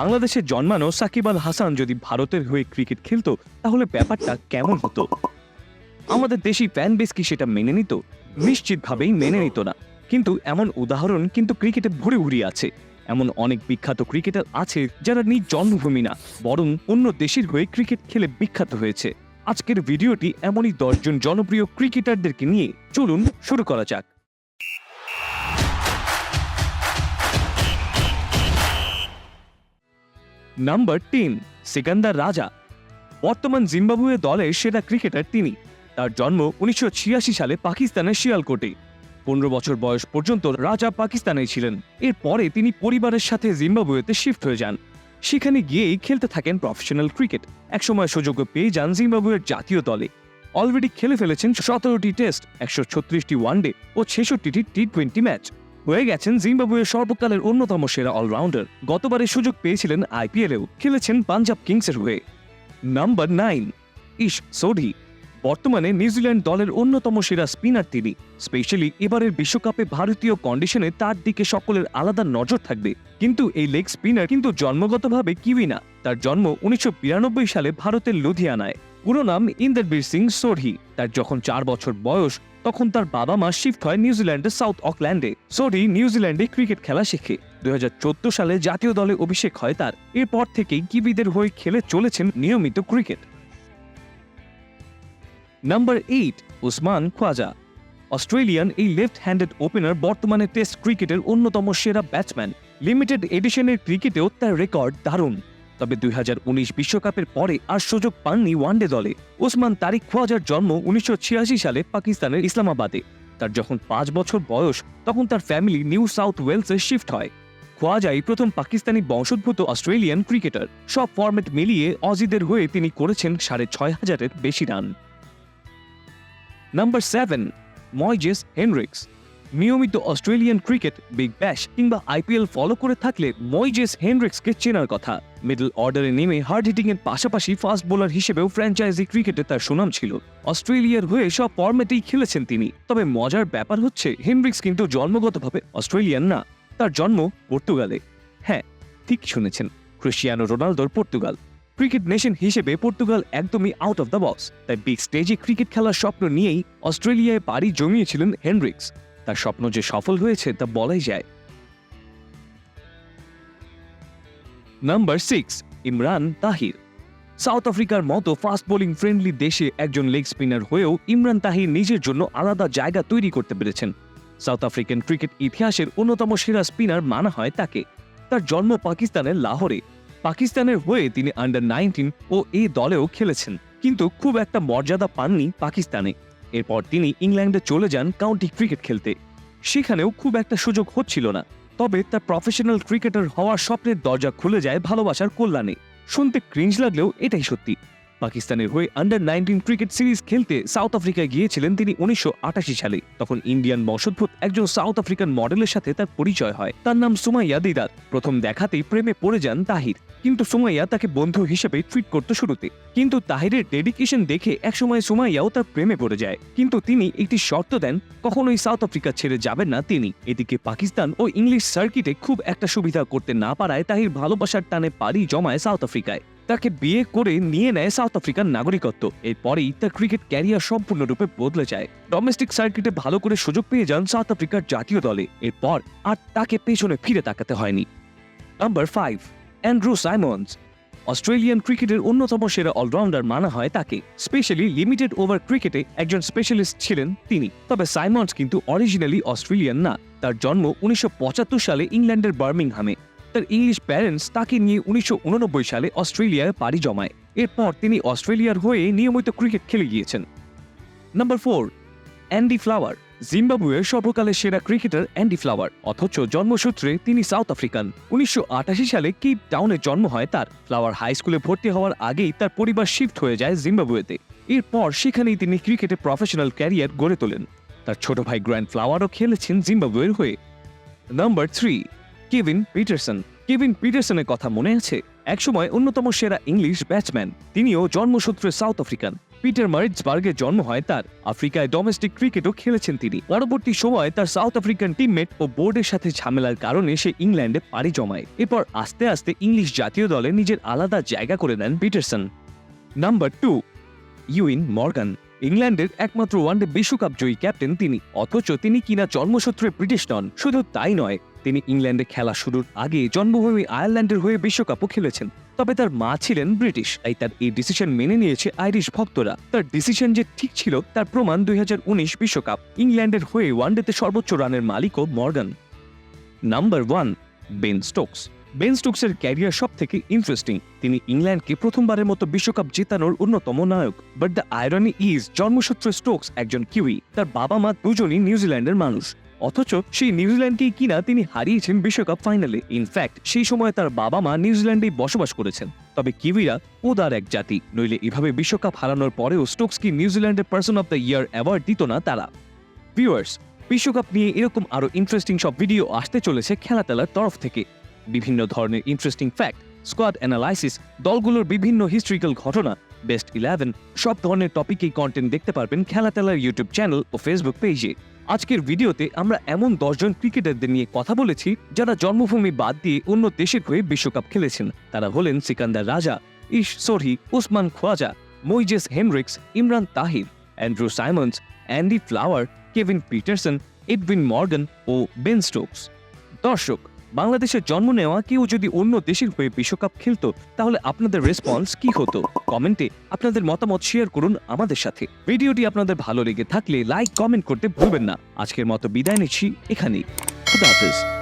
বাংলাদেশে জন্মানো সাকিব আল হাসান যদি ভারতের হয়ে ক্রিকেট খেলতো, তাহলে ব্যাপারটা কেমন হতো? আমাদের দেশি ফ্যান বেস কি সেটা মেনে নিত? নিশ্চিতভাবেই মেনে নিত না। কিন্তু এমন উদাহরণ কিন্তু ক্রিকেটে ভরে ভরে আছে। এমন অনেক বিখ্যাত ক্রিকেটার আছে যারা নিজ জন্মভূমি না, বরং অন্য দেশের হয়ে ক্রিকেট খেলে বিখ্যাত হয়েছে। আজকের ভিডিওটি এমনই দশজন জনপ্রিয় ক্রিকেটারদেরকে নিয়ে চলুন শুরু করা যাক। নাম্বার টেন সিকান্দার রাজা। বর্তমান জিম্বাবুয়ে দলের সেরা ক্রিকেটার তিনি। তার জন্ম উনিশশো ছিয়াশি সালে পাকিস্তানের শিয়ালকোটে। পনেরো বছর বয়স পর্যন্ত রাজা পাকিস্তানে ছিলেন। এরপরে তিনি পরিবারের সাথে জিম্বাবুয়েতে শিফট হয়ে যান। সেখানে গিয়েই খেলতে থাকেন প্রফেশনাল ক্রিকেট একসময় সুযোগ পেয়ে যান জিম্বাবুয়ের জাতীয় দলে। অলরেডি খেলে ফেলেছেন সতেরোটি টেস্ট একশো ছত্রিশটি ওয়ানডে ও ছেষট্টিটি টি টোয়েন্টি ম্যাচ হয়ে গেছেন জিম্বাবুয়ের সর্বকালের অন্যতম সেরা অলরাউন্ডার। গতবারে সুযোগ পেয়েছিলেন আইপিএলেও, খেলেছেন পাঞ্জাব কিংসের হয়ে। নাম্বার নাইন, ইশ সোডি। বর্তমানে নিউজিল্যান্ড দলের অন্যতম সেরা স্পিনার তিনি। স্পেশালি এবারের বিশ্বকাপে ভারতীয় কন্ডিশনে তার দিকে সকলের আলাদা নজর থাকবে। কিন্তু এই লেগ স্পিনার কিন্তু জন্মগতভাবে কিউই না। তার জন্ম উনিশশো বিরানব্বই সালে ভারতের লুধিয়ানায়। পুরো নাম ইন্দারবীর সিং সোঢি তার যখন চার বছর বয়স, তখন তার বাবা মা শিফট হয় নিউজিল্যান্ডের সাউথ অকল্যান্ডে। সোডি নিউজিল্যান্ডে ক্রিকেট খেলা শেখে। দুই হাজার চোদ্দ সালে জাতীয় দলে অভিষেক হয় তার। এরপর থেকেই কিবিদের হয়ে খেলে চলেছেন নিয়মিত cricket. Number eight, Usman Khawaja Australian এই লেফট হ্যান্ডেড ওপেনার বর্তমানে টেস্ট ক্রিকেটের অন্যতম সেরা ব্যাটসম্যান। লিমিটেড এডিশনের ক্রিকেটেও তার রেকর্ড দারুণ। তবে দুই বিশ্বকাপের পরে আর সুযোগ পাননি ওয়ানডে দলে। ওসমান তারিক খোয়াজার জন্ম উনিশশো ছিয়াশি সালে পাকিস্তানের ইসলামাবাদে। তার যখন পাঁচ বছর বয়স, তখন তার ফ্যামিলি নিউ সাউথ ওয়েলসে শিফট হয়। খোয়াজাই প্রথম পাকিস্তানি বংশোদ্ভূত অস্ট্রেলিয়ান ক্রিকেটার। সব ফরম্যাট মিলিয়ে অজিদের হয়ে তিনি করেছেন সাড়ে ছয় হাজারের বেশি run. Number seven, Moises Henriques. নিয়মিত অস্ট্রেলিয়ান ক্রিকেট, বিগ ব্যাশ কিংবা আইপিএল ফলো করে থাকলে ময়জেস হেনরিক্সকে চেনার কথা। মিডল অর্ডারে নেমে হার্ড হিটিং এর পাশাপাশি ফাস্ট বোলার হিসেবেও ফ্র্যাঞ্চাইজি ক্রিকেটে তার সুনাম ছিল। অস্ট্রেলিয়ার হয়ে সব ফরম্যাটেই খেলেছেন তিনি। তবে মজার ব্যাপার হচ্ছে হেনরিক্স কিন্তু জন্মগতভাবে অস্ট্রেলিয়ান না। তার জন্ম পর্তুগালে। হ্যাঁ ঠিক শুনেছেন, ক্রিশ্চিয়ানো রোনালদোর পর্তুগাল। ক্রিকেট নেশন হিসেবে পর্তুগাল একদমই আউট অফ দ্য বক্স তাই বিগ স্টেজে ক্রিকেট খেলার স্বপ্ন নিয়েই অস্ট্রেলিয়ায় পাড়ি জমিয়েছিলেন হেনরিক্স তার স্বপ্ন যে সফল হয়েছে তা বলাই যায়। Number six Imran Tahir South আফ্রিকার মতো ফাস্ট বোলিং ফ্রেন্ডলি দেশে একজন লেগ স্পিনার হয়েও ইমরান তাহির নিজের জন্য আলাদা জায়গা তৈরি করতে পেরেছেন। সাউথ আফ্রিকান ক্রিকেট ইতিহাসের অন্যতম সেরা স্পিনার মানা হয় তাকে। তার জন্ম পাকিস্তানের লাহোরে। পাকিস্তানের হয়ে তিনি আন্ডার নাইনটিন ও এই দলেও খেলেছেন, কিন্তু খুব একটা মর্যাদা পাননি পাকিস্তানে। এরপর তিনি ইংল্যান্ডে চলে যান কাউন্টি ক্রিকেট খেলতে। সেখানেও খুব একটা সুযোগ হচ্ছিল না। তবে তার প্রফেশনাল ক্রিকেটার হওয়ার স্বপ্নের দরজা খুলে যায় ভালোবাসার কল্যাণে। শুনতে ক্রিঞ্জ লাগলেও এটাই সত্যি। পাকিস্তানের হয়ে আন্ডার নাইনটিন ক্রিকেট সিরিজ খেলতে সাউথ আফ্রিকায় গিয়েছিলেন তিনি উনিশশো আটাশি সালে, তখন ইন্ডিয়ান বংশোদ্ভূত একজন সাউথ আফ্রিকান মডেলের সাথে তার পরিচয় হয়। তার নাম সুমাইয়া দিদার। প্রথম দেখাতেই প্রেমে পড়ে যান তাহির। কিন্তু সুমাইয়া তাকে বন্ধু হিসেবে ট্রিট করতে শুরুতে। কিন্তু তাহিরের ডেডিকেশন দেখে একসময় সুমাইয়াও তার প্রেমে পড়ে যায়। কিন্তু তিনি একটি শর্ত দেন, কখনোই সাউথ আফ্রিকা ছেড়ে যাবেন না তিনি। এদিকে পাকিস্তান ও ইংলিশ সার্কিটে খুব একটা সুবিধা করতে না পারায় তাহির ভালোবাসার টানে পাড়ি জমায় সাউথ আফ্রিকায় তাকে বিয়ে করে নিয়ে নেয় সাউথ আফ্রিকার নাগরিকত্ব। এরপরেই তার ক্রিকেট ক্যারিয়ার সম্পূর্ণরূপে বদলে যায়। ডোমেস্টিক সার্কিটে ভালো করে সুযোগ পেয়ে যান সাউথ আফ্রিকার জাতীয় দলে। এরপর আর তাকে পেছনে ফিরে তাকাতে হয়নি। Number five Andrew Symonds Australian ক্রিকেটের অন্যতম সেরা অলরাউন্ডার মানা হয় তাকে। স্পেশালি লিমিটেড ওভার ক্রিকেটে একজন স্পেশালিস্ট ছিলেন তিনি। তবে সাইমন্স কিন্তু অরিজিনালি অস্ট্রেলিয়ান না। তার জন্ম উনিশশো পঁচাত্তর সালে ইংল্যান্ডের বার্মিংহামে। তার ইংলিশ প্যারেন্টস তাকে নিয়ে উনিশশো সালে অস্ট্রেলিয়ায় পাড়ি জমায়। এরপর তিনি অস্ট্রেলিয়ার হয়ে নিয়মিত ক্রিকেট খেলে গিয়েছেন। Number four, Andy Flower. জিম্বাবুয়ের সর্বকালের সেরা ক্রিকেটার অ্যান্ডি ফ্লাওয়ার। অথচ জন্মসূত্রে তিনি সাউথ আফ্রিকান। উনিশশো আটাশি সালে কিপ টাউনে জন্ম হয় তার। ফ্লাওয়ার হাই স্কুলে ভর্তি হওয়ার আগেই তার পরিবার শিফট হয়ে যায় জিম্বাবুয়েতে। এরপর সেখানেই তিনি ক্রিকেটে প্রফেশনাল ক্যারিয়ার গড়ে তোলেন। তার ছোট ভাই গ্র্যান্ড ফ্লাওয়ারও খেলেছেন জিম্বাবুয়ের হয়ে। Number three Kevin Pietersen. Kevin পিটারসনের কথা মনে আছে? একসময় অন্যতম সেরা ইংলিশ ব্যাটসম্যান। তিনিও জন্মসূত্রে সাউথ আফ্রিকান। পিটার মারিটসবার্গে জন্ম হয় তার। আফ্রিকায় ডোমেস্টিক ক্রিকেটও খেলেছেন তিনি। পরবর্তী সময়ে তার সাউথ আফ্রিকান টিমমেট ও বোর্ডের সাথে ঝামেলার কারণে সে ইংল্যান্ডে পাড়ি জমায়। এরপর আস্তে আস্তে ইংলিশ জাতীয় দলে নিজের আলাদা জায়গা করে নেন Pietersen. Number two, Eoin Morgan. ইংল্যান্ডের একমাত্র ওয়ানডে বিশ্বকাপ জয়ী ক্যাপ্টেন তিনি। অথচ তিনি কিনা জন্মসূত্রে ব্রিটিশ নন। শুধু তাই নয় তিনি ইংল্যান্ডে খেলা শুরুর আগে জন্মভূমি আয়ারল্যান্ডের হয়ে বিশ্বকাপও খেলেছেন। তবে তার মা ছিলেন ব্রিটিশ, তাই তার এই ডিসিশন মেনে নিয়েছে আইরিশ ভক্তরা। তার ডিসিশন যে ঠিক ছিল, তার প্রমাণ দুই বিশ্বকাপ, ইংল্যান্ডের হয়ে ওয়ানডেতে সর্বোচ্চ রানের মালিকও Morgan. Number one Ben Stokes Ben স্টোকসের career সব থেকে ইন্টারেস্টিং তিনি ইংল্যান্ডকে প্রথমবারের মতো বিশ্বকাপ জেতানোর অন্যতম নায়ক। বাট দ্য আয়রনি ইজ জন্মসূত্র স্টোকস একজন কিউই। তার বাবা মা দুজনই নিউজিল্যান্ডের মানুষ। অথচ সেই নিউজিল্যান্ডকেই কিনা তিনি হারিয়েছেন বিশ্বকাপ ফাইনালে। ইনফ্যাক্ট সেই সময় তার বাবা মা নিউজিল্যান্ডেই বসবাস করেছেন। তবে কিউইরা ওদার এক জাতি। নইলে এভাবে বিশ্বকাপ হারানোর পরেও স্টোকসকে নিউজিল্যান্ডের person of the year award দিত না তারা। ভিউয়ার্স, বিশ্বকাপ নিয়ে এরকম আরও ইন্টারেস্টিং সব ভিডিও আসতে চলেছে খেলাতেলার তরফ থেকে। বিভিন্ন ধরনের ইন্টারেস্টিং ফ্যাক্ট স্কোয়াড অ্যানালাইসিস দলগুলোর বিভিন্ন হিস্ট্রিক্যাল ঘটনা বেস্ট ইলেভেন সব ধরনের টপিকেই কন্টেন্ট দেখতে পারবেন খেলাতেলার ইউটিউব চ্যানেল ও ফেসবুক পেজে আজকের ভিডিওতে আমরা এমন দশজন ক্রিকেটারদের নিয়ে কথা বলেছি যারা জন্মভূমি বাদ দিয়ে অন্য দেশের হয়ে বিশ্বকাপ খেলেছেন। তারা হলেন Sikandar Raza Ish Sodhi Usman Khawaja, Moises Henriques, Imran Tahir, Andrew Symonds, Andy Flower, Kevin Pietersen Edwin Morgan ও বেন স্টোকস। দর্শক বাংলাদেশে জন্ম নেওয়া কেউ যদি অন্য দেশের হয়ে বিশ্বকাপ খেলতো, তাহলে আপনাদের রেসপন্স কি হতো? কমেন্টে আপনাদের মতামত শেয়ার করুন আমাদের সাথে। ভিডিওটি আপনাদের ভালো লেগে থাকলে লাইক কমেন্ট করতে ভুলবেন না। আজকের মতো বিদায় নিচ্ছি এখানেই। খুদা হাফেজ।